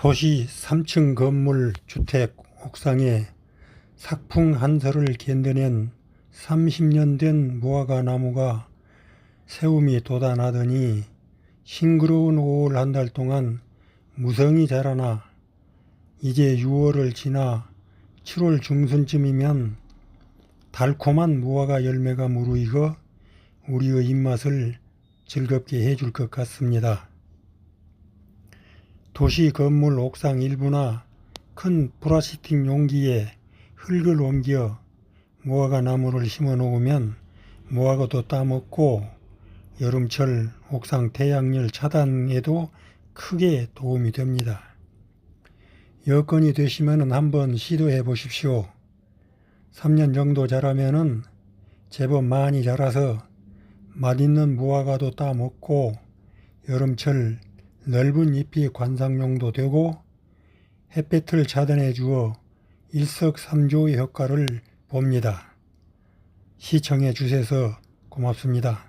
도시 3층 건물 주택 옥상에 sak풍 한설을 견뎌낸 30년 된 무화과 나무가 세움이 돋아나더니 싱그러운 5월 한 달 동안 무성히 자라나 이제 6월을 지나 7월 중순쯤이면 달콤한 무화과 열매가 무르익어 우리의 입맛을 즐겁게 해줄 것 같습니다. 도시 건물 옥상 일부나 큰 플라스틱 용기에 흙을 옮겨 무화과 나무를 심어 놓으면 무화과도 따먹고 여름철 옥상 태양열 차단에도 크게 도움이 됩니다. 여건이 되시면 한번 시도해 보십시오. 3년 정도 자라면은 제법 많이 자라서 맛있는 무화과도 따먹고 여름철 넓은 잎이 관상용도 되고 햇볕을 차단해 주어 일석삼조의 효과를 봅니다. 시청해 주셔서 고맙습니다.